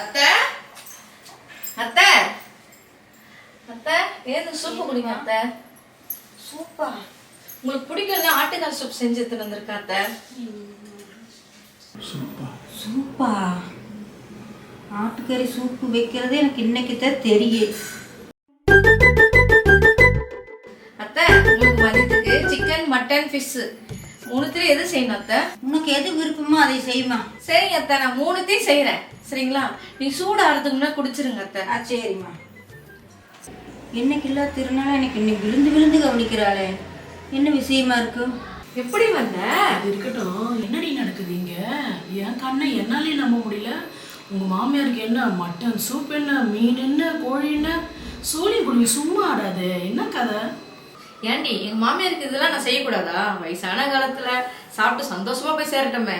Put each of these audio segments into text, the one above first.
அத்தை? அத்தை? அத்தை ஏது சூப்பு குடிங்க அத்தை? சூப்பா. உங்களுக்கு பிடிக்கல ஆட்டுக்கால் சூப் செஞ்சு வந்திருக்கா அத்தை. சூப்பா. ஆட்டுக்கறி சூப்பு வைக்கிறது எனக்கு இன்னைக்கு தான் தெரியும் அத்தை உங்களுக்கு மதியத்துக்கு சிக்கன் மட்டன் ஃபிஷ் மூணுத்துல எது செய்யணும் அத்தை? உனக்கு எது விருப்பமோ அதை செய்யுமா சரிங்க அத்தை நான் மூணுத்தையும் செய்யறேன் சரிங்களா? நீ சூடாகிறதுக்கு முன்னாடி குடிச்சிருங்க அத்தை. ஆ சரிம்மா. இன்னைக்கு இல்ல திருநாள் எனக்கு இன்னைக்கு விழுந்து விழுந்து கவனிக்கிறாளே. என்ன விஷயமா இருக்கு? எப்படி வந்த? அது இருக்கட்டும். என்னடி நடக்குது இங்க? என் கண்ணை என்னாலே நம்ப முடியல. உங்க மாமியாருக்கு என்ன? மட்டன் சூப் என்ன? மீன் என்ன? கோழி என்ன? சோழி குருவி சும்மா ஆடாது. என்ன கதை? ஏண்டி எங்க மாமியாருக்கு இதெல்லாம் நான் செய்யக்கூடாதா? வயசான காலத்துல சாப்பிட்டு சந்தோஷமா போய் சேரட்டுமே.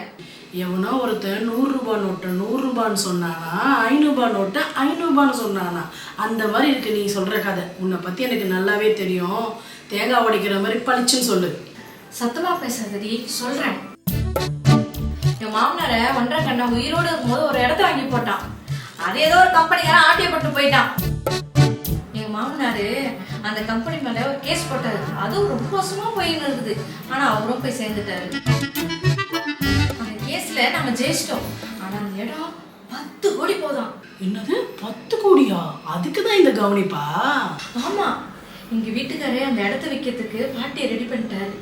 எவனோ ஒருத்தன் நூறு ரூபாய் நோட்டை நூறு ரூபான்னு சொன்னானா ஐநூறுபா நோட்டை ஐநூறுபான்னு சொன்னானா. அந்த மாதிரி இருக்கு நீ சொல்ற கதை. உன்னை பத்தி எனக்கு நல்லாவே தெரியும். தேங்காய் உடைக்கிற மாதிரி பளிச்சுன்னு சொல்லு. சத்தமா பேசாதடி சொல்றேன். என் மாமனார வண்டர கண்ணா உயிரோடு இருக்கும்போது ஒரு இடத்த வாங்கி போட்டான். அது ஏதோ ஒரு கம்பெனிக்காரன் ஆட்டியப்பட்டு போயிட்டான். எங்க மாமனாரு அந்த கம்பெனி மேல ஒரு கேஸ் போட்டாரு அதுவும் ரொம்ப வருஷமா போயின்னு இருக்குது ஆனா அவரும் போய் சேர்ந்துட்டாரு. அந்த கேஸ்ல நம்ம ஜெயிச்சிட்டோம். ஆனா அந்த இடம் பத்து கோடி போதும் என்னது? பத்து கோடியா? அதுக்கு தான் இந்த கவனிப்பா? ஆமா. எங்க வீட்டுக்காரே அந்த இடத்த விற்கிறதுக்கு பாட்டியை ரெடி பண்ணிட்டாரு.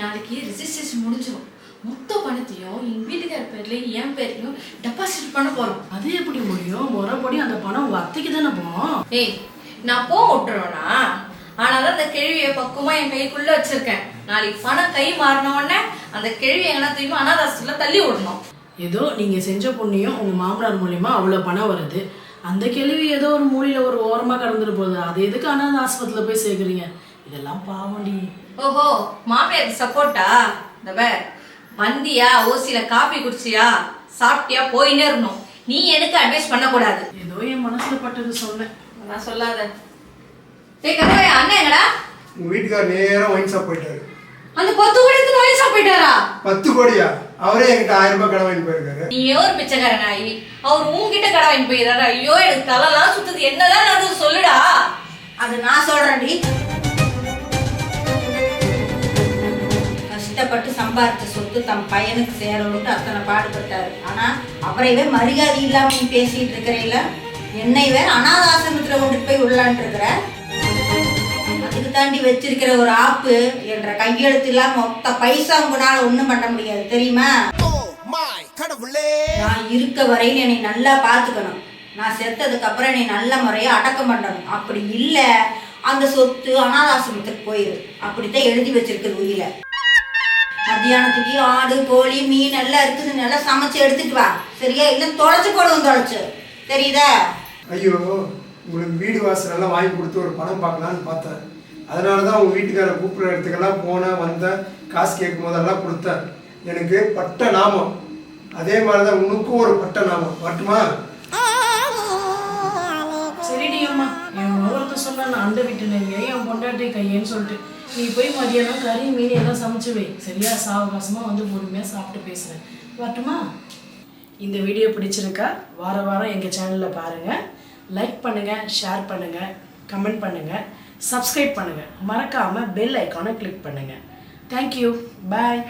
நாளைக்கு ரிஜிஸ்ட்ரேஷன் முடிஞ்சிடும் மொத்த பணத்தையும் எங்க வீட்டுக்கார பேர்லயும் என் பேர்லயும் டெபாசிட் பண்ண போறோம். அது எப்படி முடியும்? முறைப்படி அந்த பணம் உங்க அத்தைக்கு தானே போகும் ஏய் நான் போக விட்டுருவேனா? ஆனாலும் அந்த கேள்வியை பக்குவமா என் கைக்குள்ள வச்சிருக்கேன். நாளைக்கு பணம் கை மாறின உடனே அந்த கேள்வி எங்கன்னா திரும்பி அனாதாசத்துல தள்ளி விடணும். ஏதோ நீங்க செஞ்ச புண்ணியம் உங்க மாமனார் மூலியமா அவ்வளவு பணம் வருது. அந்த கேள்வி ஏதோ ஒரு மூலையில ஒரு ஓரமா கடந்துட்டு போகுது. அது எதுக்கு அனாத ஆஸ்பத்திரியில போய் சேர்க்குறீங்க? இதெல்லாம் பாவண்டி. ஓஹோ மாமியாருக்கு சப்போர்ட்டா இந்த பேர் வந்தியா ஓசியில காபி குடிச்சியா? சாப்பிட்டியா? போயின்னே இருக்கணும் நீ எனக்கு அட்வைஸ் பண்ணக்கூடாது. ஏதோ என் மனசுல பட்டது சொன்னேன். நான் சொல்லாத. ஏய் கதவை அண்ணன் எங்கடா? உங்க வீட்டுக்கார் நேரா ஒயின் ஷாப் போயிட்டாரு. அந்த பத்து கோடி எடுத்து நோய் சாப்பிட்டாரா பத்து கோடியா? அவரே என்கிட்ட ஆயிரம் ரூபாய் கடன் வாங்கி போயிருக்காரு. நீ ஒரு பிச்சைக்கார நாயி அவர் உன்கிட்ட கடை வாங்கி போயிடாரா ஐயோ எனக்கு தலைலாம் சுத்துது. என்னதான் நடந்தது சொல்லுடா? அது நான் சொல்றேன்டி. கஷ்டப்பட்டு சம்பாரிச்ச சொத்து தம் பையனுக்கு சேரணும்னு அத்தனை பாடுபட்டாரு. ஆனா அவரைவே மரியாதை இல்லாம நீ பேசிட்டு இருக்கிறீல என்னை வேற அனாதாசிரமத்துல கொண்டு போய் உள்ளான்ட்டுருக்கிற அதுக்கு தாண்டி வச்சிருக்கிற ஒரு ஆப்பு என்ற கையெழுத்து இல்லாம மொத்த பைசா உங்களால ஒண்ணும் பண்ண முடியாது தெரியுமா? நான் இருக்க வரையில் என்னை நல்லா பார்த்துக்கணும். நான் செத்ததுக்கு அப்புறம் என்னை நல்ல முறையாக அடக்கம் பண்ணணும். அப்படி இல்ல அந்த சொத்து அனாதாசிரமத்துக்கு போயிரு. அப்படித்தான் எழுதி வச்சிருக்குது உயில. மத்தியானத்துக்கு ஆடு கோழி மீன் எல்லாம் இருக்குது. நல்லா சமைச்சு எடுத்துட்டு வா. சரியா? இல்லை தொலைச்சு போடுவோம் தொலைச்சு. தெரியுதா? ஐயோ உங்களுக்கு வீடு வாசலெல்லாம் வாங்கி கொடுத்து ஒரு படம் பார்க்கலான்னு பார்த்தேன். அதனால தான் உங்கள் வீட்டுக்கார கூப்பிடுற இடத்துக்கெல்லாம் போனேன் வந்தேன் காசு கேட்கும் போதெல்லாம் கொடுத்தேன். எனக்கு பட்ட நாமம். அதே மாதிரி தான் உனக்கும் ஒரு பட்ட நாமம். மட்டுமா சரிடி அம்மா. என் ஒருத்த சொல்ல நான் அண்டை விட்டுனேன். ஏன் என் பொண்டாட்டி கையேன்னு சொல்லிட்டு. நீ போய் மதியானம் கறி மீன் எல்லாம் சமைச்சு வை. சரியா? சாவகாசமாக வந்து பொறுமையாக சாப்பிட்டு பேசுகிறேன் வரட்டுமா? இந்த வீடியோ பிடிச்சிருக்கா வார வாரம் எங்கள் சேனலில் பாருங்கள் லைக் பண்ணுங்கள் ஷேர் பண்ணுங்கள் கமெண்ட் பண்ணுங்கள் சப்ஸ்கிரைப் பண்ணுங்கள் மறக்காமல் பெல் ஐக்கானை கிளிக் பண்ணுங்கள் தேங்க்யூ பாய்